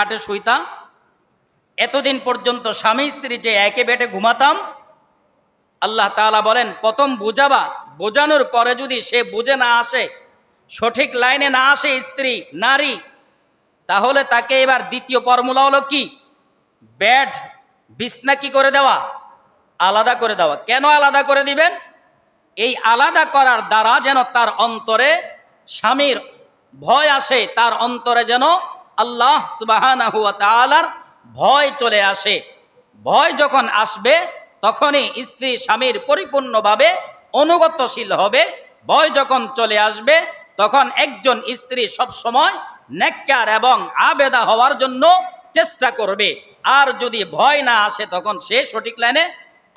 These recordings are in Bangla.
খাটে শুইতাম, এতদিন পর্যন্ত স্বামী স্ত্রী যে একে বেটে ঘুমাতাম, আল্লাহ তাআলা বলেন, প্রথম বুঝাবা, বোঝানোর পরে যদি সে বুঝে না আসে, সঠিক লাইনে না আসে স্ত্রী, নারী, তাহলে তাকে এবার দ্বিতীয় ফর্মুলা হলো কি? ব্যাড, বিছনা কি করে দেওয়া? আলাদা করে দেওয়া। কেন আলাদা করে দিবেন? এই আলাদা করার দ্বারা যেন তার অন্তরে স্বামীর ভয় আসে, তার অন্তরে যেন আল্লাহ তাআলার ভয় চলে আসে। ভয় যখন আসবে, তখনই স্ত্রী স্বামীর পরিপূর্ণভাবে অনুগতশীল হবে। ভয় যখন চলে আসবে, তখন একজন স্ত্রী সবসময় নেককার এবং আবেদা হওয়ার জন্য চেষ্টা করবে। আর যদি ভয় না আসে, তখন সে সঠিক লাইনে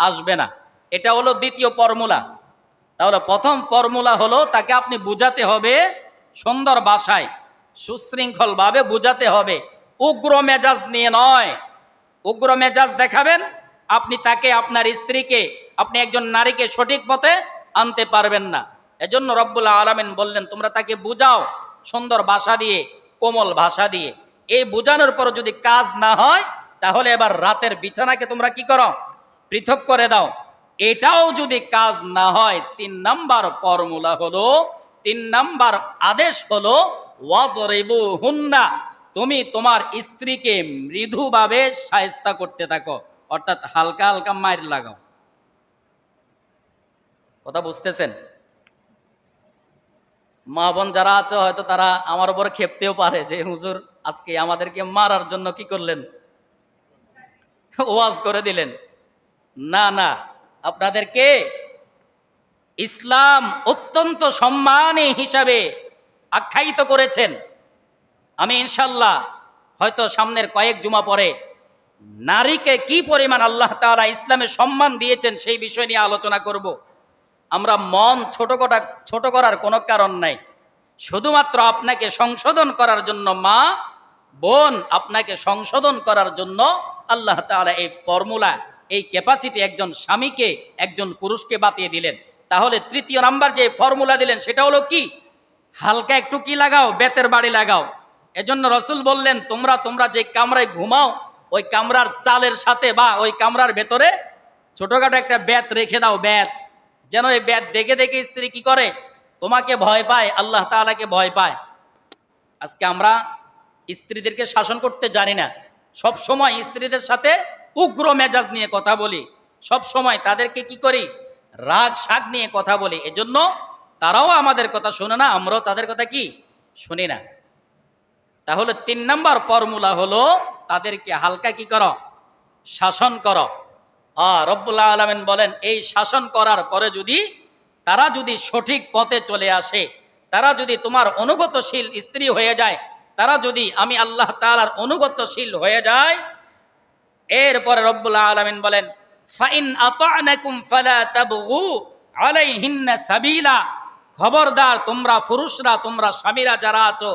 আসবে না। এটা হলো দ্বিতীয় ফর্মুলা। তাহলে প্রথম ফর্মুলা হলো, তাকে আপনি বুঝাতে হবে সুন্দর ভাষায়। সুশৃঙ্খলভাবে বুঝাতে হবে। উগ্র মেজাজ নিয়ে নয়। উগ্র মেজাজ দেখাবেন, আপনি তাকে, আপনার স্ত্রীকে, আপনি একজন নারীকে সঠিক পথে আনতে পারবেন না। এজন্য রব্বুল্লাহ আলমিন বললেন, তোমরা তাকে বুঝাও, সুন্দর ভাষা দিয়ে, কোমল ভাষা দিয়ে। এই বোঝানোর পর যদি কাজ না হয়, তাহলে এবার রাতের বিছানাকে তোমরা কি করো? পৃথক করে দাও। এটাও যদি কাজ না হয়, তিন নাম্বার ফর্মুলা হলো, তিন নাম্বার আদেশ হলো হুন্না তুমি তোমার স্ত্রীকে মৃদুভাবে সায়স্তা করতে থাকো, অর্থাৎ হালকা হালকা মায়ের লাগাও। কথা বুঝতেছেন? মা বোন যারা আছে, হয়তো তারা আমার উপর খেপতেও পারে যে, হুজুর, আজকে আমাদেরকে মারার জন্য কি করলেন? ওয়াজ করে দিলেন। না না, আপনাদেরকে ইসলাম অত্যন্ত সম্মানী হিসাবে আখ্যায়িত করেছেন। আমি ইনশাল্লাহ হয়তো সামনের কয়েক জুমা পরে নারীকে কি পরিমাণ আল্লাহ তাআলা ইসলামে সম্মান দিয়েছেন সেই বিষয় নিয়ে আলোচনা করব। আমরা মন ছোট করা ছোট করার কোনো কারণ নাই। শুধুমাত্র আপনাকে সংশোধন করার জন্য মা, বোন আপনাকে সংশোধন করার জন্য আল্লাহ তাআলা এই ফর্মুলা, এই ক্যাপাসিটি একজন স্বামীকে, একজন পুরুষকে বাতিয়ে দিলেন। তাহলে তৃতীয় নাম্বার যে ফর্মুলা দিলেন সেটা হলো কি? হালকা একটু কি লাগাও? বেতের বাড়ি লাগাও। এজন্য রসুল বললেন, তোমরা তোমরা যে কামরায় ঘুমাও, ওই কামরার চালের সাথে বা ওই কামরার ভেতরে ছোটখাটো একটা বেত রেখে দাও বেত যেন এই বেত দেখে দেখে স্ত্রী কি করে? তোমাকে ভয় পায়, আল্লাহ তাআলাকে ভয় পায়। আজকে আমরা স্ত্রীদেরকে শাসন করতে জানি না। সব সময় স্ত্রীদের সাথে উগ্র মেজাজ নিয়ে কথা বলি। সব সময় তাদেরকে কি করি? রাগ শাক নিয়ে কথা বলি। এজন্য তারাও আমাদের কথা শোনে না, আমরাও তাদের কথা কি শুনি না। তাহলে তিন নম্বর ফর্মুলা হলো তাদেরকে হালকা কি করো? শাসন করো। রব্বুল্লাহ আলমেন বলেন, এই শাসন করার পরে যদি তারা যদি সঠিক পথে চলে আসে, তারা যদি তোমার অনুগতশীল স্ত্রী হয়ে যায়, তারা যদি আমি আল্লাহ তাআলার অনুগতশীল হয়ে যায়, এরপরে রব্বুল্লাহ আলমিন বলেন, ফাইন আতানাকুম ফালা তাবগু আলাইহিন্না সাবিলা। খবরদার, তোমরা পুরুষরা, তোমরা স্বামীরা যারা আছো,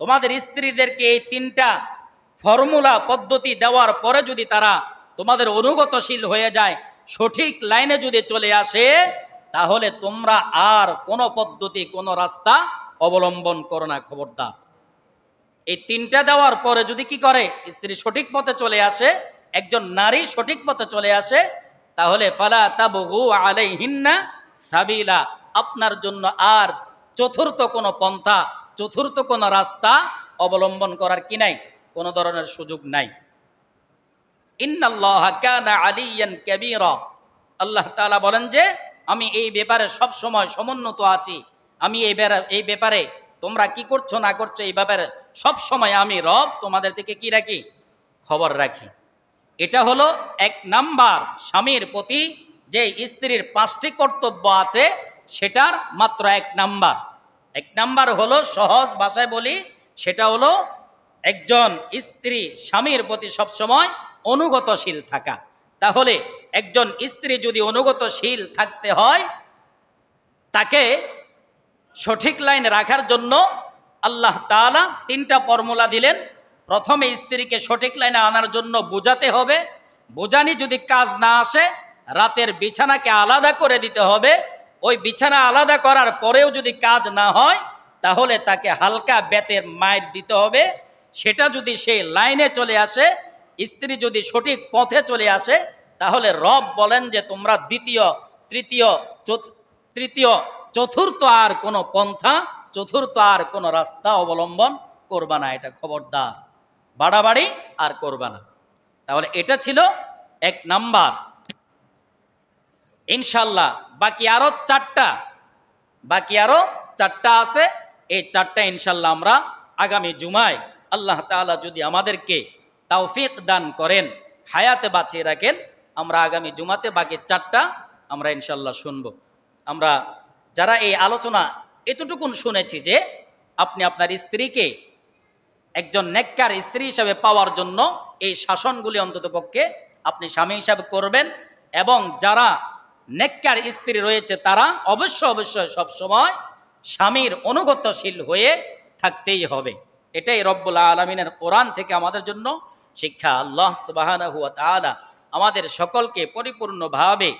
তোমাদের স্ত্রীদেরকে এই তিনটা ফর্মুলা, পদ্ধতি দেওয়ার পরে যদি তারা তোমাদের অনুগতশীল হয়ে যায়, সঠিক লাইনে যদি চলে আসে, তাহলে তোমরা আর কোনো পদ্ধতি, কোনো রাস্তা অবলম্বন করো না, খবরদার। এই তিনটা দেওয়ার পরে যদি কি করে, স্ত্রী সঠিক পথে চলে আসে, একজন নারী সঠিক পথে চলে আসে, তাহলে ফালা তাবগু আলাইহিন্না সাবিলা। আপনার জন্য আর চতুর্থ কোনো পন্থা, চতুর্থ কোনো রাস্তা অবলম্বন করার কি নাই? কোনো ধরনের সুযোগ নাই। আল্লাহ বলেন যে, আমি এই ব্যাপারে সব সময় সমুন্নত আছি। আমি এই এই ব্যাপারে তোমরা কি করছ না করছ, এই ব্যাপারে সব সময় আমি রব তোমাদের থেকে কি রাখি? খবর রাখি। এটা হলো এক নাম্বার স্বামীর প্রতি যে স্ত্রীর পাঁচটি কর্তব্য আছে সেটার মাত্র এক নাম্বার। এক নাম্বার হলো সহজ ভাষায় বলি, সেটা হলো একজন স্ত্রী স্বামীর প্রতি সবসময় অনুগতশীল থাকা। তাহলে একজন স্ত্রী যদি অনুগতশীল থাকতে হয়, তাকে সঠিক লাইন রাখার জন্য আল্লাহ তাআলা তিনটা ফর্মুলা দিলেন। প্রথমে স্ত্রীকে সঠিক লাইনে আনার জন্য বোঝাতে হবে। বোঝানি যদি কাজ না আসে, রাতের বিছানাকে আলাদা করে দিতে হবে। ওই বিছানা আলাদা করার পরেও যদি কাজ না হয়, তাহলে তাকে হালকা বেতের মায়ের দিতে হবে। সেটা যদি সে লাইনে চলে আসে, স্ত্রী যদি সঠিক পথে চলে আসে, তাহলে রব বলেন যে, তোমরা দ্বিতীয়, তৃতীয় তৃতীয়, চতুর্থ আর কোনো পন্থা, চতুর্থ আর কোনো রাস্তা অবলম্বন করবা না। এটা খবরদার। বাড়াবাড়ি আর করবা না। তাহলে এটা ছিল এক নাম্বার। ইনশাল্লাহ বাকি আরও চারটা, বাকি আরও চারটা আছে। এই চারটা ইনশাল্লাহ আমরা আগামী জুমায় আল্লাহ তাআলা যদি আমাদেরকে তৌফিক দান করেন, হায়াতে বাঁচিয়ে রাখেন, আমরা আগামী জুমাতে বাকি চারটা আমরা ইনশাল্লাহ শুনব। আমরা যারা এই আলোচনা এতটুকুন শুনেছি যে আপনি আপনার স্ত্রীকে একজন নেককার স্ত্রী হিসাবে পাওয়ার জন্য এই শাসনগুলি অন্তত পক্ষে আপনি স্বামী হিসাবে করবেন এবং যারা নেককার স্ত্রী রয়েছে তারা, অবশ্য অবশ্যই সবসময় স্বামীর অনুগতশীল হয়ে থাকতেই হবে। এটাই রব্বুল আলমিনের কোরআন থেকে আমাদের জন্য শিক্ষা। আল্লাহ সুবাহানা হুয়া আমাদের সকলকে পরিপূর্ণভাবে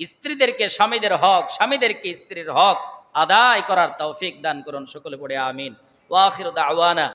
স্ত্রীদেরকে স্বামীদের হক, স্বামীদেরকে স্ত্রীর হক আদায় করার তৌফিক দান করুন সকলে পড়ে, আমিন। ওয়াখির দাওয়ানা।